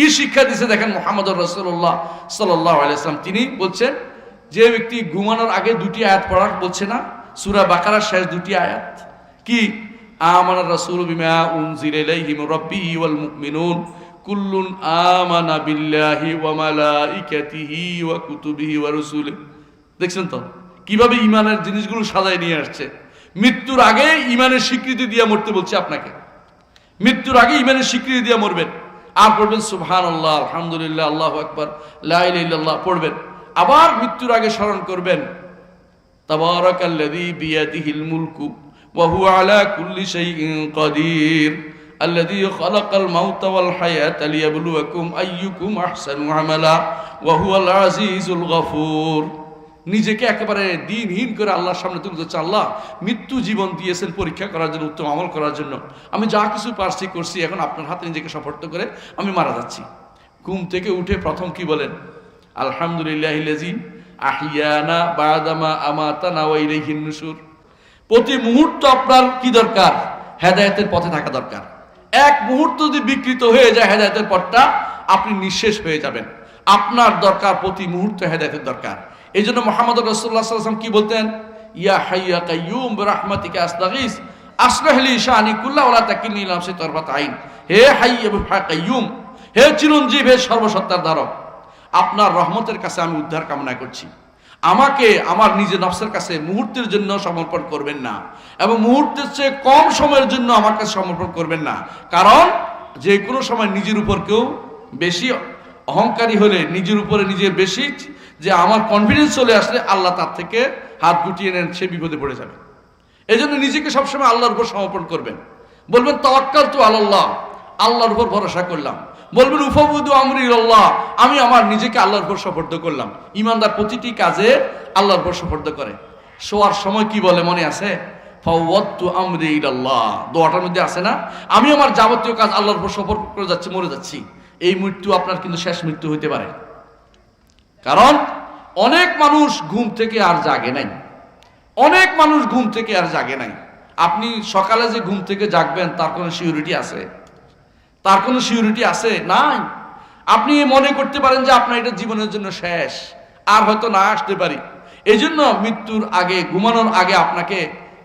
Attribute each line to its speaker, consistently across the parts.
Speaker 1: কি শিক্ষা দিছে দেখেন মোহাম্মদ রসুল্লাহ সাল্লাহ আলাইসলাম তিনি বলছেন, যে ব্যক্তি ঘুমানোর আগে দুটি আয়াত পড়ার বলছে না, সুরা বাকারার শেষ দুটি আয়াত। কি? আমানা রাসূল বিমা উনজিলা ইলাইহি মির রাব্বিহি ওয়াল মুমিনুন, কুল্লুন আমানা বিল্লাহি ওয়া মালাইকাতিহি ওয়া কুতুবিহি ওয়া রুসুলিহি। দেখছেন তো? কীভাবে ইমানের জিনিসগুলো সাজায় নিয়ে আসছে? মৃত্যুর আগে ইমানের স্বীকৃতি দিয়ে মরতে বলছে আপনাকে। মৃত্যুর আগে ইমানের স্বীকৃতি দিয়ে মরবেন। আর পড়বেন সুবহান আল্লাহ আলহামদুলিল্লাহ আল্লাহ আকবর লাইল্লাহ পড়বেন আবার মৃত্যুর আগে স্মরণ করবেন তাবারাকাল্লাযী বিয়াদিহিল মুলকু ওয়া হুয়া আলা কুল্লি শাইইন কাদির الذي خلق الموت والحياة ليبلوكم أيكم أحسن عملا وهو العزيز الغفور নিজেকে একেবারে দিনহীন করে আল্লাহর সামনে তুলে ধরছে। আল্লাহ মৃত্যু জীবন দিয়েছেন পরীক্ষা করার জন্য, উত্তম আমল করার জন্য। আমি যা কিছু পারছি করছি, এখন আপনার হাতে নিজেকে সফর্ত করে আমি মারা যাচ্ছি। ঘুম থেকে উঠে প্রথম কি বলেন? আলহামদুলিল্লাহ আহিয়ানা বাদামা আমাতানা প্রতি মুহূর্ত আপনার কি দরকার? হেদায়েতের পথে থাকা দরকার। এক মুহূর্ত যদি বিকৃত হয়ে যায় হেদায়েতের পথটা, আপনি নিঃশেষ হয়ে যাবেন। আপনার দরকার প্রতি মুহূর্তে হেদায়েতের দরকার। এই জন্য মোহাম্মদ রসুল্লাহ সাল্লাম কি বলতেন? ইয়া তরবাত আইন। হে হাইয়া কাইয়ুম, হে চিরঞ্জীব, হে আপনার রহমতের কাছে আমি উদ্ধার কামনা করছি। আমাকে আমার নিজের নফসের কাছে মুহূর্তের জন্য সমর্পণ করবেন না এবং মুহূর্তের চেয়ে কম সময়ের জন্য আমার কাছে সমর্পণ করবেন না। কারণ যে কোনো সময় নিজের উপর কেউ বেশি অহংকারী হলে নিজের উপরে নিজের বেশি যে আমার কনফিডেন্স চলে আসলে আল্লাহ তার থেকে হাত গুটিয়ে নেন, সে বিপদে পড়ে যাবে। এই জন্য নিজেকে সবসময় আল্লাহর উপর সমর্পণ করবেন। বলবেন তওয়াক্কাল তো আল্লাহ আল্লাহর উপর ভরসা করলাম। বলবেন, উফবুদু আমরি আল্লাহ আমি আমার নিজেকে আল্লাহর উপর সফর্দ করলাম। ইমানদার প্রতিটি কাজে আল্লাহর উপর সফর্দ করে। শোয়ার সময় কি বলে মনে আছে? ফাওয়াত্তু আমরি ইলাল্লাহ দোয়াটার মধ্যে আছে না? আমি আমার যাবতীয় কাজ আল্লাহর উপর সফর করে যাচ্ছি, মরে যাচ্ছি। এই মৃত্যু আপনার কিন্তু শেষ মৃত্যু হইতে পারে। কারণ অনেক মানুষ ঘুম থেকে আর জাগে নাই। অনেক মানুষ ঘুম থেকে আর জাগে নাই। আপনি সকালে যে ঘুম থেকে জাগবেন, তার কোনো সিউরিটি আছে? তার কোনো সিউরিটি আছে? নাই। আপনি মনে করতে পারেন যে আপনার এটা জীবনের জন্য শেষ, আর হয়তো না আসতে পারি। এই জন্য মৃত্যুর আগে, ঘুমানোর আগে আপনাকে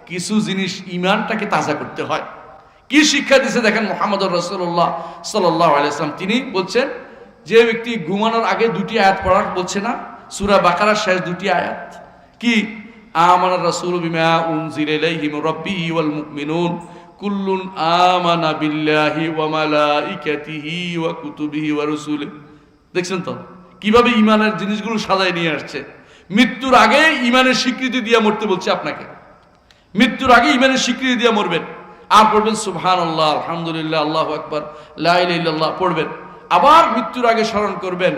Speaker 1: কিছু জিনিস ইমানটাকে তাজা করতে হয়। কি শিক্ষা দিছে দেখেন মোহাম্মদ রসুল্লাহ সাল্লাহ তিনি বলছেন যে ব্যক্তি ঘুমানোর আগে দুটি আয়াত পড়ার বলছে না? সুরা বাকারার শেষ দুটি আয়াত। কি? আমানা রাসূল বিমা উনজিলা ইলাইহি মির রাব্বিহি ওয়াল মুমিনুন। কুল্লুন আমানা বিল্লাহি ওয়া মালাইকাতিহি ওয়া কুতুবিহি ওয়া রুসুলিহি। দেখছেন তো? কীভাবে ইমানের জিনিসগুলো সাজায় নিয়ে আসছে? মৃত্যুর আগে ইমানের স্বীকৃতি দিয়ে মরতে বলছে আপনাকে। মৃত্যুর আগে ইমানের স্বীকৃতি দিয়ে মরবেন। আর পড়বেন সুবহান আল্লাহ আলহামদুলিল্লাহ, আল্লাহ আকবর লাইল্লাহ পড়বেন। আবার মৃত্যুর আগে স্মরণ করবেন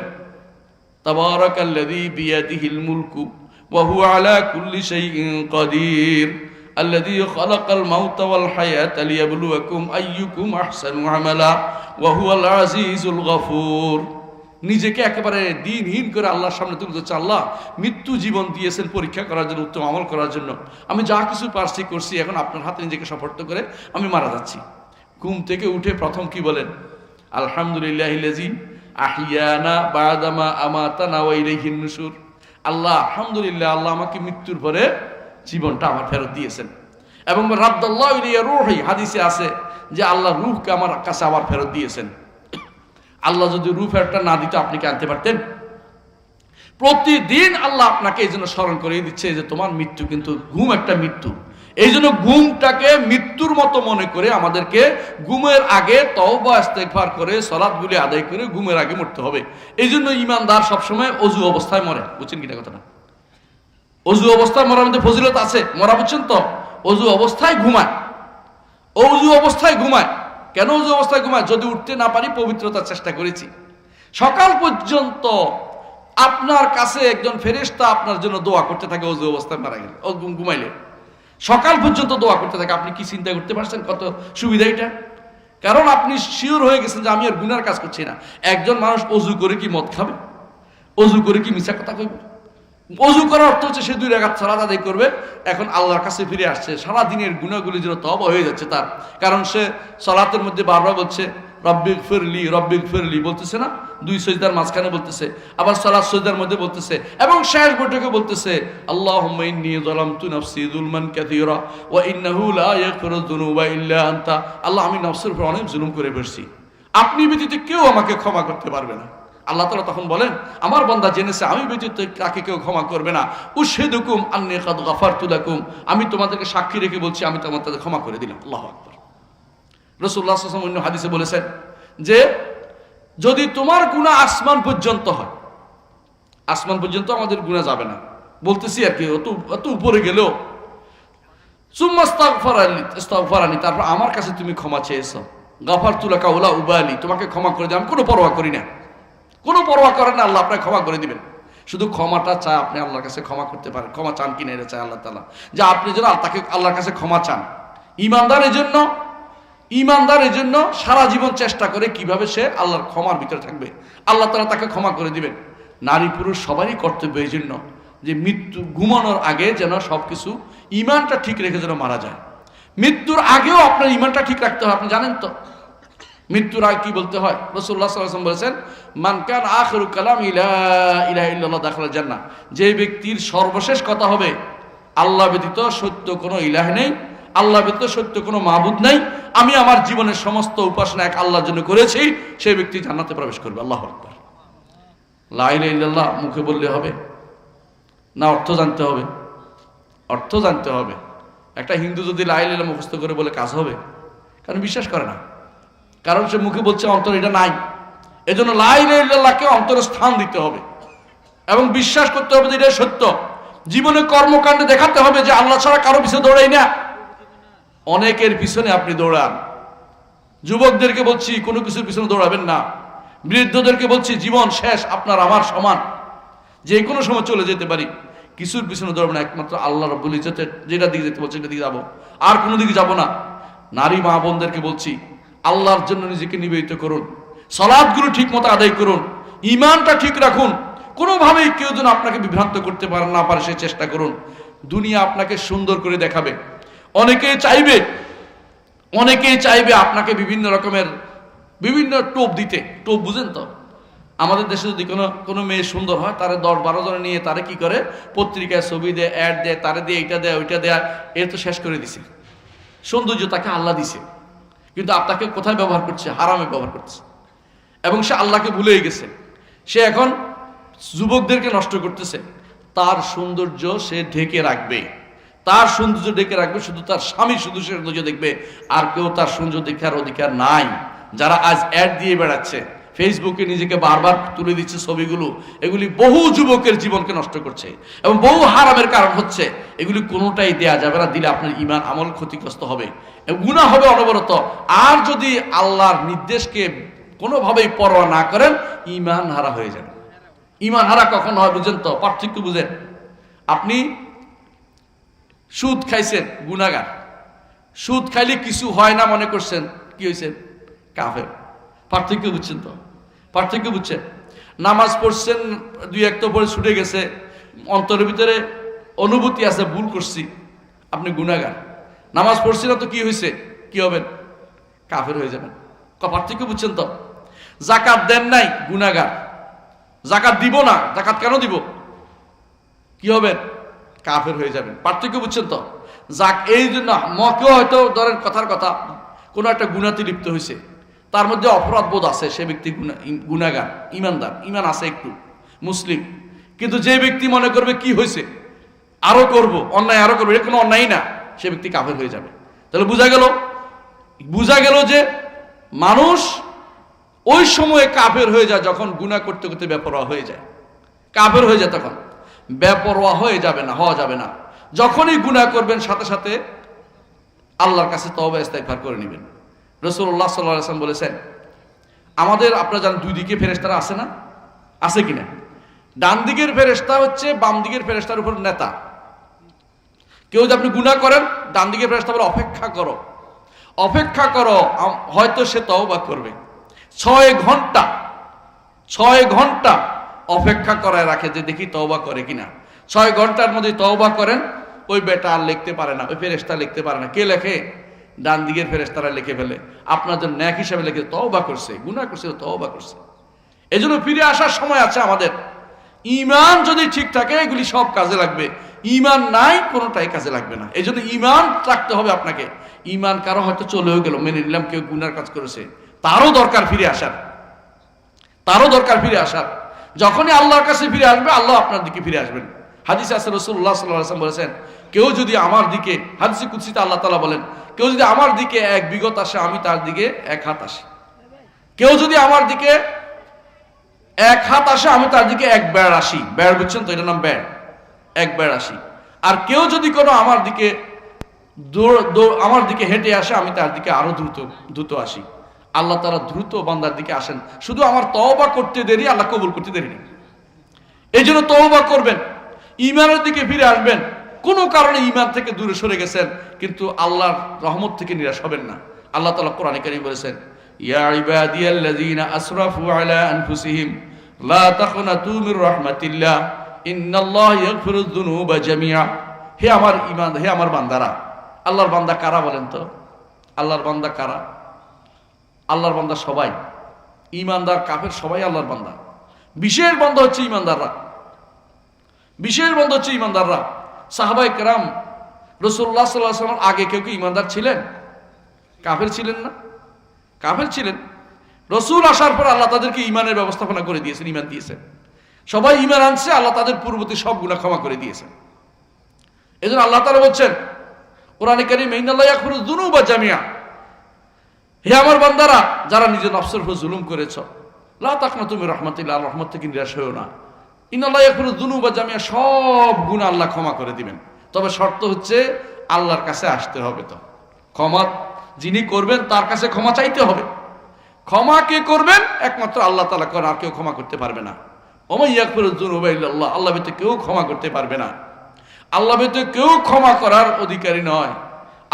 Speaker 1: তাবারাকাল্লাযী বিয়াদিহিল মুলকু ওয়া হুয়া আলা কুল্লি শাইইন কাদির الذي خلق الموت والحياة ليبلوكم أيكم أحسن عملا وهو العزيز الغفور নিজেকে একেবারে দিনহীন করে আল্লাহর সামনে তুলে ধরছে আল্লাহ মৃত্যু জীবন দিয়েছেন পরীক্ষা করার জন্য উত্তম আমল করার জন্য আমি যা কিছু পারছি করছি এখন আপনার হাতে নিজেকে সফর্ত করে আমি মারা যাচ্ছি ঘুম থেকে উঠে প্রথম কি বলেন আলহামদুলিল্লাহ আহিয়ানা বাদামা আমাতানা ওয়া ইলাইহিন নুশুর আল্লাহ, আলহামদুলিল্লাহ, আল্লাহ আমাকে মৃত্যুর পরে জীবনটা আমার ফেরত দিয়েছেন। এবং রাদ্দাল্লাহ ইলিয়া রুহি, হাদিসে আছে যে আল্লাহ রুহকে আমার কাছে আবার ফেরত দিয়েছেন। আল্লাহ যদি রুহ ফেরতটা না দিত, আপনি কি আনতে পারতেন? প্রতিদিন আল্লাহ আপনাকে এই জন্য স্মরণ করিয়ে দিচ্ছে যে তোমার মৃত্যু কিন্তু ঘুম একটা মৃত্যু। এই জন্য ঘুমটাকে মৃত্যুর মতো মনে করে আমাদেরকে ঘুমের আগে তওবা, ইস্তেগফার করে সলাদগুলি আদায় করে ঘুমের আগে মরতে হবে। এই জন্য ইমানদার সবসময় অজু অবস্থায় মরে। বুঝছেন কিনা কথাটা? অজু অবস্থায় মরার মধ্যে ফজিলত আছে। মরা বুঝছেন তো? অজু অবস্থায় ঘুমায়। অজু অবস্থায় ঘুমায়। কেন অজু অবস্থায় ঘুমায়? যদি উঠতে না পারি পবিত্রতার চেষ্টা করেছি। সকাল পর্যন্ত আপনার কাছে একজন ফেরেস্তা আপনার জন্য দোয়া করতে থাকে, অজু অবস্থায় মারা গেলে। ঘুমাইলে। সকাল পর্যন্ত দোয়া করতে থাকে। আপনি কি চিন্তা করতে পারছেন? কত সুবিধা এটা? কারণ আপনি শিওর হয়ে গেছেন যে আমি আর গুনার কাজ করছি না। একজন মানুষ অজু করে কি মদ খাবে? অজু করে কি মিছা কথা কইবে? অজু করার অর্থ হচ্ছে সে দুই রাগাত সালাদ আদায় করবে, এখন আল্লাহর কাছে ফিরে আসছে। সারা দিনের গুণাগুলি যেন তব হয়ে যাচ্ছে তার। কারণ সে সলাতের মধ্যে বারবার বলছে রব্বিক ফিরলি রব্বিক ফিরলি বলতেছে না? দুই সজদার মাঝখানে বলতেছে, আবার সালাদ সজদার মধ্যে বলতেছে, এবং শেষ বৈঠকে বলতেছে আনতা। আল্লাহ, আমি নফসের উপর অনেক জুলুম করে বসছি আপনি ব্যতীত কেউ আমাকে ক্ষমা করতে পারবে না। আল্লাহ তালা তখন বলেন, আমার বান্দা জেনেছে, আমি ব্যতীত কাকে কেউ ক্ষমা করবে না। উশেদুকুম আন্নি কাদ গাফারতু লাকুম। আমি তোমাদেরকে সাক্ষী রেখে বলছি, আমি তোমার তাদের ক্ষমা করে দিলাম। আল্লাহ আকবার। রসুল্লাহ অন্য হাদিসে বলেছেন যে যদি তোমার গুণা আসমান পর্যন্ত হয়, আসমান পর্যন্ত আমাদের গুণা যাবে না। বলতেছি আর কি, অত উপরে গেলেও। সুম্মাস্তাগফারানি তারপর আমার কাছে তুমি ক্ষমা চেয়েছো। গাফার তুলা কাউলা উবালি, তোমাকে ক্ষমা করে দিই আমি কোনো পরোয়া করি না। কোনো পরোয়া করেন না, আল্লাহ আপনাকে ক্ষমা করে দিবেন। শুধু ক্ষমাটা চায় আপনি আল্লাহর কাছে ক্ষমা করতে পারেন, ক্ষমা চান কিনা এটা চায় আল্লাহ তালা যে আপনি যেন তাকে আল্লাহর কাছে ক্ষমা চান। ইমানদার এই জন্য ইমানদার এই জন্য সারা জীবন চেষ্টা করে কীভাবে সে আল্লাহর ক্ষমার ভিতরে থাকবে। আল্লাহ তারা তাকে ক্ষমা করে দিবেন। নারী পুরুষ সবারই কর্তব্য এই জন্য যে মৃত্যু ঘুমানোর আগে যেন সবকিছু ইমানটা ঠিক রেখে যেন মারা যায়। মৃত্যুর আগেও আপনার ইমানটা ঠিক রাখতে হয় আপনি জানেন তো? মৃত্যুর আগে কি বলতে হয়? রসুল্লাহ বলেছেন মানকান আখরু কালাম ইলা ইলাহা ইল্লাল্লাহ দাখলা জান্নাহ। যে ব্যক্তির সর্বশেষ কথা হবে, আল্লাহ ব্যতীত সত্য কোনো ইলাহ নেই। আল্লাহ ব্যতীত সত্য কোনো মাহবুদ নাই। আমি আমার জীবনের সমস্ত উপাসনা এক আল্লাহর জন্য করেছি, সেই ব্যক্তি জান্নাতে প্রবেশ করবে। আল্লাহ আকবার। লা ইল্লাল্লাহ, মুখে বললে হবে, না অর্থ জানতে হবে। অর্থ জানতে হবে। একটা হিন্দু যদি লাইল মুখস্থ করে বলে কাজ হবে, কারণ বিশ্বাস করে না। কারণ সে মুখে বলছে, অন্তর এটা নাই। এজন্য লাইলাকে অন্তরে স্থান দিতে হবে এবং বিশ্বাস করতে হবে যে এটা সত্য। জীবনে কর্মকাণ্ডে দেখাতে হবে যে আল্লাহ ছাড়া কারও পিছনে দৌড়াই না। অনেকের পিছনে আপনি দৌড়ান। যুবকদেরকে বলছি, কোনো কিছুর পিছনে দৌড়াবেন না। বৃদ্ধদেরকে বলছি, জীবন শেষ, আপনার, আমার সমান। যে কোনো সময় চলে যেতে পারি। কিছুর পিছনে দৌড়াবো না, একমাত্র আল্লাহ রব্বুল ইজ্জতের যেটা দিকে যেতে বলছে, সেটা দিকে যাব। আর কোনো দিকে যাব না। নারী মা বোনদেরকে বলছি, আল্লাহর জন্য নিজেকে নিবেদিত করুন। সলাদগুলো ঠিক মতো আদায় করুন। ইমানটা ঠিক রাখুন। কোনোভাবেই কেউ যেন আপনাকে বিভ্রান্ত করতে পারে, না পারে সে চেষ্টা করুন। দুনিয়া আপনাকে সুন্দর করে দেখাবে। অনেকে চাইবে অনেকেই চাইবে আপনাকে বিভিন্ন রকমের, বিভিন্ন টোপ দিতে। টোপ বুঝেন তো? আমাদের দেশে যদি কোনো কোনো মেয়ে সুন্দর হয়, তারা দশ বারো জনে নিয়ে তারা কি করে? পত্রিকায় ছবি দেয় অ্যাড দেয়, তারা দিয়ে এইটা দেয়, ওইটা দেয়, এ তো শেষ করে দিছে। সৌন্দর্য তাকে আল্লাহ দিছে। কিন্তু আপনাকে কোথায় ব্যবহার করছে? হারামে ব্যবহার করছে। এবং সে আল্লাহকে ভুলেই গেছে। সে এখন যুবকদেরকে নষ্ট করতেছে। তার সৌন্দর্য সে ঢেকে রাখবে। তার সৌন্দর্য ঢেকে রাখবে, শুধু তার স্বামী শুধু সে সৌন্দর্য দেখবে, আর কেউ তার সৌন্দর্য দেখার অধিকার নাই। যারা আজ অ্যাড দিয়ে বেড়াচ্ছে ফেসবুকে নিজেকে বারবার তুলে দিচ্ছে ছবিগুলো, এগুলি বহু যুবকের জীবনকে নষ্ট করছে এবং বহু হারামের কারণ হচ্ছে, এগুলি কোনোটাই দেয়া যাবে না, দিলে আপনার ইমান আমল ক্ষতিগ্রস্ত হবে গুণা হবে অনবরত। আর যদি আল্লাহর নির্দেশকে কোনোভাবেই পরোয়া না করেন ইমান হারা হয়ে যাবে ইমান হারা কখন হয় বুঝেন তো? পার্থক্য বুঝেন। আপনি সুদ খাইছেন গুণাগার সুদ খাইলে কিছু হয় না মনে করছেন, কি হয়েছে কাফের। পার্থক্য বুঝছেন তো? পার্থক্য বুঝছেন? নামাজ পড়ছেন, দুই এক তো পরে ছুটে গেছে, অন্তরের ভিতরে অনুভূতি আছে, ভুল করছি, আপনি গুণাগার নামাজ পড়ছি না তো কি হয়েছে কি হবেন? কাফের হয়ে যাবেন। পার্থক্য বুঝছেন তো? জাকাত দেন নাই গুণাগার জাকাত দিব না জাকাত কেন দিব? কি হবেন কাফের হয়ে যাবেন। পার্থক্য বুঝছেন তো? যাক, এই জন্য মকেও হয়তো ধরেন কথার কথা, কোনো একটা গুণাতে লিপ্ত হয়েছে। তার মধ্যে অপরাধ বোধ আছে সে ব্যক্তি গুণাগার, ইমানদার, ইমান আছে একটু, মুসলিম। কিন্তু যে ব্যক্তি মনে করবে কি হয়েছে, আরও করব, অন্যায় আরও করব, এটা কোনো অন্যায় না, সে ব্যক্তি কাফের হয়ে যাবে। তাহলে বোঝা গেল বোঝা গেল যে মানুষ ওই সময়ে কাফের হয়ে যায় যখন গুণা করতে করতে বেপরোয়া হয়ে যায়। কাফের হয়ে যায় তখন। বেপরোয়া হয়ে যাবে না, হওয়া যাবে না। যখনই গুণা করবেন, সাথে সাথে আল্লাহর কাছে তবে ইস্তেগফার করে নেবেন। রসুল্লাহ সাল্লাহ আসলাম বলেছেন, আমাদের আপনারা জানেন দুই দিকে ফেরেস্তারা আছে না? আছে কিনা? ডান দিকের ফেরেস্তা হচ্ছে বাম দিকের ফেরেস্তার উপর নেতা। কেউ যদি আপনি গুণা করেন, ডান দিকের ফেরেস্তা বলে, অপেক্ষা করো। অপেক্ষা করো হয়তো সে তওবা করবে। ছয় ঘণ্টা ছয় ঘণ্টা অপেক্ষা করায় রাখে যে দেখি তওবা করে কিনা। ছয় ঘণ্টার মধ্যে তওবা করেন, ওই বেটা আর লিখতে পারে না, ওই ফেরেস্তা লিখতে পারে না। কে লেখে? ডান দিকের ফেরেশতারা লিখে ফেলে। আপনাদের ন্যাক হিসাবে লিখে তওবা করছে, গুনাহ করছে তওবা করছে। এই জন্য ফিরে আসার সময় আছে আমাদের। ইমান যদি ঠিক থাকে, এগুলি সব কাজে লাগবে। ইমান নাই, কোনোটাই কাজে লাগবে না। এই জন্য ইমান রাখতে হবে আপনাকে। ইমান কারও হয়তো চলেও গেল, মেনে নিলাম কেউ গুনার কাজ করেছে। তারও দরকার ফিরে আসার। তারও দরকার ফিরে আসার। যখনই আল্লাহর কাছে ফিরে আসবে, আল্লাহ আপনার দিকে ফিরে আসবেন। হাদিসে আসে রসুল্লাহ সাল্লাম বলেছেন, কেউ যদি আমার দিকে, হাদিসে কুৎসিতে আল্লাহ তালা বলেন, কেউ যদি আমার দিকে এক বিগত আসে, আমি তার দিকে এক হাত আসি। কেউ যদি আমার দিকে এক হাত আসে, আমি তার দিকে এক বেড় আসি। বেড় বুঝছেন তো এটার নাম বেড়। এক বেড় আসি। আর কেউ যদি কোনো আমার দিকে আমার দিকে হেঁটে আসে, আমি তার দিকে আরও দ্রুত দ্রুত আসি। আল্লাহ তারা দ্রুত বান্দার দিকে আসেন। শুধু আমার তওবা করতে দেরি, আল্লাহ কবুল করতে দেরি নেই এই জন্য তওবা করবেন ইমানের দিকে ফিরে আসবেন। কোনো কারণে ইমান থেকে দূরে সরে গেছেন, কিন্তু আল্লাহর রহমত থেকে নিরাশ হবেন না। আল্লাহ তালা কোরআনে কারীম বলেছেন আনফুসিহিম জামিআ। হে আমার ইমান হে আমার বান্দারা, আল্লাহর বান্দা কারা বলেন তো? আল্লাহর বান্দা কারা? আল্লাহর বান্দা সবাই। ইমানদার কাফের সবাই আল্লাহর বান্দা। বিশেষ বন্ধ হচ্ছে ইমানদাররা বিশেষ বন্ধ হচ্ছে ইমানদাররা সাহাবাই কেরাম রসুল্লাহ সাল্লাহ আগে কেউ কি ইমানদার ছিলেন? কাফের ছিলেন না? কাফের ছিলেন। রসুল আসার পর আল্লাহ তাদেরকে ইমানের ব্যবস্থাপনা করে দিয়েছেন ইমান দিয়েছেন। সবাই ইমান আনছে, আল্লাহ তাদের পূর্ববর্তী সব গুণা ক্ষমা করে দিয়েছেন। এই জন্য আল্লাহ তারা বলছেন, কোরআনে কারিম ইন্নাল্লাহ ইয়াকফিরু যুনুবা জামিয়া হে আমার বান্দারা, যারা নিজের নফসের উপর জুলুম করেছ, লা তাকনা তুমি রহমতুল্লাহ রহমত থেকে নিরাশ হয়েও না। ইনাল্লাহ ইয়াকফিরু যুনুবা জামিয়া, সব গুণ আল্লাহ ক্ষমা করে দিবেন। তবে শর্ত হচ্ছে, আল্লাহর কাছে আসতে হবে তো। ক্ষমা যিনি করবেন, তার কাছে ক্ষমা চাইতে হবে। ক্ষমা কে করবেন? একমাত্র আল্লাহ তালা করেন, আর কেউ ক্ষমা করতে পারবে না। আল্লাহ ভিতরে কেউ ক্ষমা করতে পারবে না। আল্লাহ কেউ ক্ষমা করার অধিকারী নয়।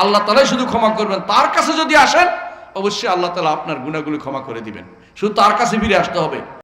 Speaker 1: আল্লাহ তালাই শুধু ক্ষমা করবেন, তার কাছে যদি আসেন অবশ্যই আল্লাহ তালা আপনার গুণাগুলি ক্ষমা করে দিবেন। শুধু তার কাছে ফিরে আসতে হবে।